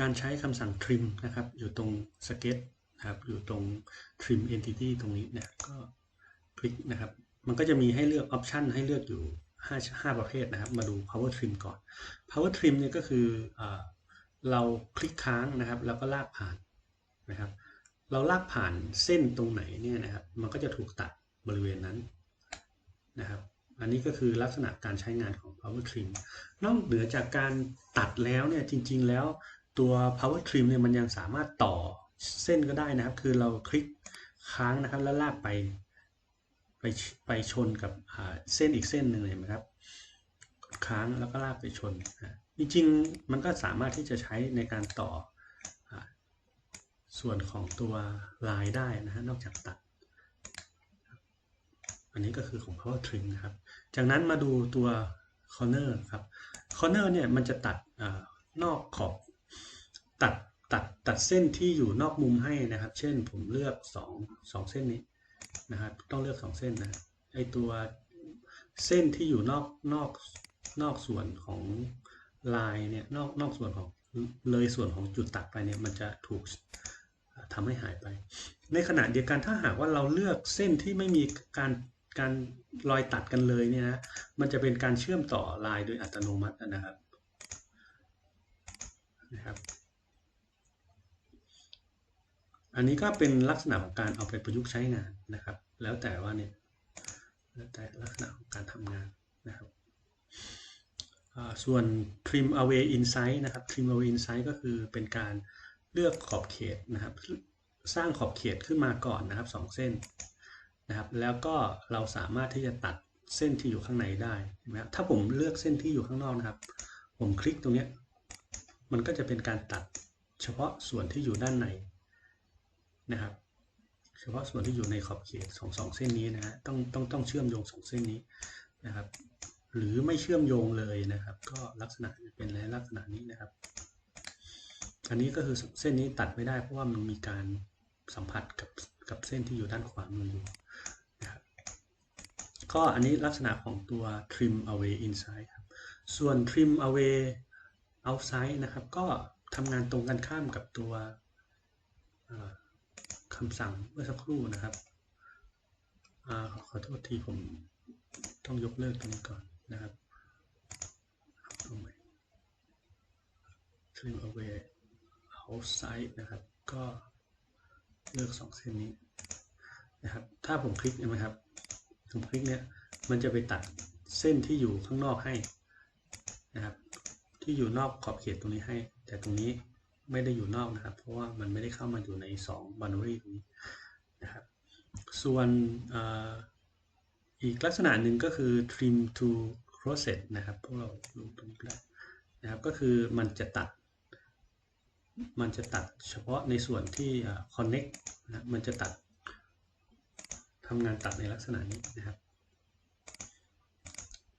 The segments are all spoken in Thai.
การใช้คำสั่ง trim นะครับ อยู่ตรง sketch นะครับ อยู่ตรง trim entity ตรงนี้เนี่ยก็คลิกนะครับ มันก็จะมีให้เลือก option ให้เลือกอยู่ 5 5 ประเภทนะครับ มาดู power trim ก่อน power trim เนี่ยก็คืออเราคลิกค้างนะครับ แล้วก็ลากผ่านนะครับ เราลากผ่านเส้นตรงไหนเนี่ยนะครับ มันก็จะถูกตัดบริเวณนั้นนะครับอันนี้ก็คือลักษณะการใช้งานของ power trim นอกเหนือจากการตัดแล้วเนี่ยจริง ๆ แล้ว ตัว power trim เนี่ยมันยังสามารถต่อเส้นก็ได้นะครับ คือเราคลิกค้างนะครับแล้วลากไปไปไปชนกับเส้นอีกเส้นหนึ่งเลยนะครับ ค้างแล้วก็ลากไปชน จริงๆมันก็สามารถที่จะใช้ในการต่อส่วนของตัวลายได้นะฮะนอกจากตัด อันนี้ก็คือของ power trim นะครับ จากนั้นมาดูตัว corner ครับ corner เนี่ยมันจะตัดอนอกขอบ ตัดตัดตัดเส้นที่อยู่นอกมุมให้นะครับ เช่นผมเลือก2 2เส้นนี้นะครับ ต้องเลือก 2 เส้นนะไอตัวเส้นที่อยู่นอกนอกนอกส่วนของลายเนี่ยนอกนอกส่วนของเลยส่วนของจุดตัดไปเนี่ยมันจะถูกทำให้หายไป ในขณะเดียวกันถ้าหากว่าเราเลือกเส้นที่ไม่มีการการรอยตัดกันเลยเนี่ยนะมันจะเป็นการเชื่อมต่อลายโดยอัตโนมัตินะครับนะครับ อันนี้ก็เป็นลักษณะของการเอาไปประยุกต์ใช้งานนะครับ แล้วแต่ว่าเนี่ยแล้วแต่ลักษณะของการทำงานนะครับส่วน trim away inside นะครับ trim away inside ก็คือเป็นการเลือกขอบเขตนะครับ สร้างขอบเขตขึ้นมาก่อนนะครับ 2 เส้นนะครับ แล้วก็เราสามารถที่จะตัดเส้นที่อยู่ข้างในได้นะถ้าผมเลือกเส้นที่อยู่ข้างนอกนะครับ ผมคลิกตรงนี้ มันก็จะเป็นการตัดเฉพาะส่วนที่อยู่ด้านใน นะครับ เฉพาะส่วนที่อยู่ในขอบเขตสองสองเส้นนี้นะฮะต้องต้องต้องเชื่อมโยงสองเส้นนี้นะครับ หรือไม่เชื่อมโยงเลยนะครับ ก็ลักษณะเป็นลักษณะนี้นะครับ อันนี้ก็คือเส้นนี้ตัดไม่ได้เพราะว่ามันมีการสัมผัสกับกับเส้นที่อยู่ด้านขวามืออยู่นะครับก็อันนี้ลักษณะของตัว trim away inside ครับส่วน trim away outside นะครับ ก็ทำงานตรงกันข้ามกับตัว คำสั่งเมื่อสักครู่นะครับอขอโทษทีผมต้องยกเลิกตรงนี้ก่อนนะครับเอาใหม่ trim away outside นะครับ ก็เลือก2เส้นนี้นะครับ ถ้าผมคลิกเห็นไหมครับ ผมคลิกเนี่ย มันจะไปตัดเส้นที่อยู่ข้างนอกให้นะครับ ที่อยู่นอกขอบเขตตรงนี้ให้ แต่ตรงนี้ ไม่ได้อยู่นอกนะครับ เพราะว่ามันไม่ได้เข้ามาอยู่ใน2 boundary ตรงนี้นะครับ ส่วนอีกลักษณะหนึ่งก็คือ trim to crosset นะครับพวกเราดูตรงนี้นะครับก็คือมันจะตัด มันจะตัดเฉพาะในส่วนที่ connect นะมันจะตัดทำงานตัดในลักษณะนี้นะครับ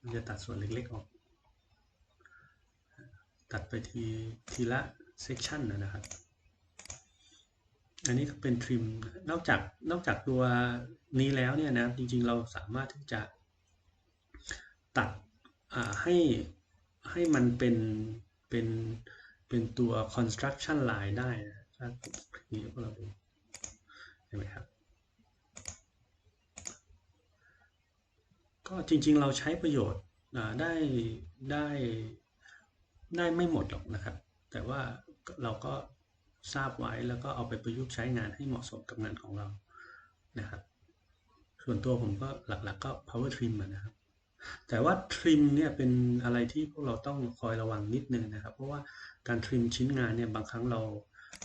มันจะตัดส่วนเล็กๆออก ตัดไปทีทีละ เซกชันนะครับ อันนี้ก็เป็นทริมนอกจากนอกจากตัวนี้แล้วเนี่ยนะจริงๆเราสามารถที่จะตัดให้ให้มันเป็นเป็นเป็นตัว construction line ได้นะถ้านี่พวเราดูเห็นไหมครับ ก็จริงๆเราใช้ประโยชน์ได้ได้ได้ไม่หมดหรอกนะครับ แต่ว่า เราก็ทราบไว้แล้วก็เอาไปประยุกต์ใช้งานให้เหมาะสมกับงานของเรานะครับ ส่วนตัวผมก็หลักๆก็ power trim นะครับ แต่ว่า trim เนี่ยเป็นอะไรที่พวกเราต้องคอยระวังนิดนึงนะครับ เพราะว่าการ trim ชิ้นงานเนี่ยบางครั้งเรา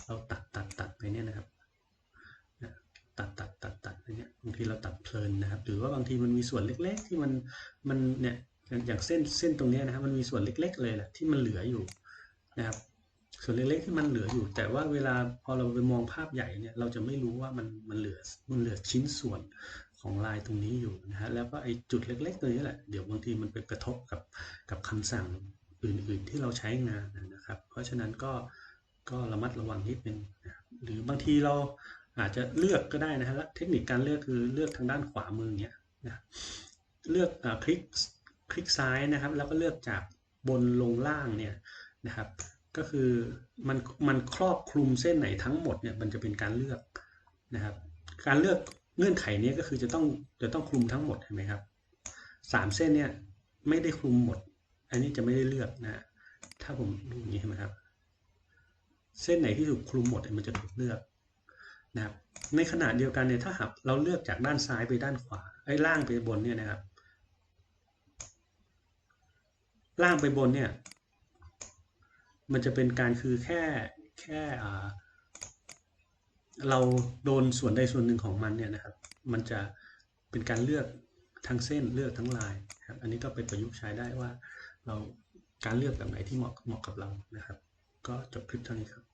เราตัดตัดตัดไปเนี่ยนะครับตัดตัดตัดตัดไปเนี่ยบางทีเราตัดเพลินนะครับ หรือว่าบางทีมันมีส่วนเล็ก ๆ ที่มันมันเนี่ยอย่างเส้นเส้นตรงนี้นะครับมันมีส่วนเล็ก ๆ เลยแหละที่มันเหลืออยู่นะครับ ส่วนเล็กๆที่มันเหลืออยู่ แต่ว่าเวลาพอเราไปมองภาพใหญ่เนี่ยเราจะไม่รู้ว่ามันมันเหลือมันเหลือชิ้นส่วนของลายตรงนี้อยู่นะฮะแล้วก็ไอ้จุดเล็กๆตัวนี้แหละเดี๋ยวบางทีมันไปกระทบกับกับคำสั่งอื่นๆที่เราใช้งานนะครับ เพราะฉะนั้นก็ก็ระมัดระวังนิดนึงนะหรือบางทีเราอาจจะเลือกก็ได้นะฮะเทคนิคการเลือกคือเลือกทางด้านขวามือเนี้ยนะเลือกคลิกคลิกซ้ายนะครับ แล้วก็เลือกจากบนลงล่างเนี่ยนะครับ ก็คือมันมันครอบคลุมเส้นไหนทั้งหมดเนี่ยมันจะเป็นการเลือกนะครับ การเลือกเงื่อนไขนี้ก็คือจะต้องจะต้องคลุมทั้งหมดเห็นไหมครับสามเส้นเนี่ยไม่ได้คลุมหมด อันนี้จะไม่ได้เลือกนะถ้าผมดูอย่างนี้เห็นไหมครับ เส้นไหนที่ถูกคลุมหมดมันจะถูกเลือกนะครับในขณะเดียวกันเนี่ยถ้าหากเราเลือกจากด้านซ้ายไปด้านขวาไอ้ล่างไปบนเนี่ยนะครับ ล่างไปบนเนี่ย มันจะเป็นการคือแค่แค่เราโดนส่วนใดส่วนหนึ่งของมันเนี่ยนะครับ มันจะเป็นการเลือกทั้งเส้นเลือกทั้งลายครับอันนี้ก็ไปประยุกต์ใช้ได้ว่า เราการเลือกแบบไหนที่เหมาะเหมาะกับเรานะครับ ก็จบคลิปเท่านี้ครับ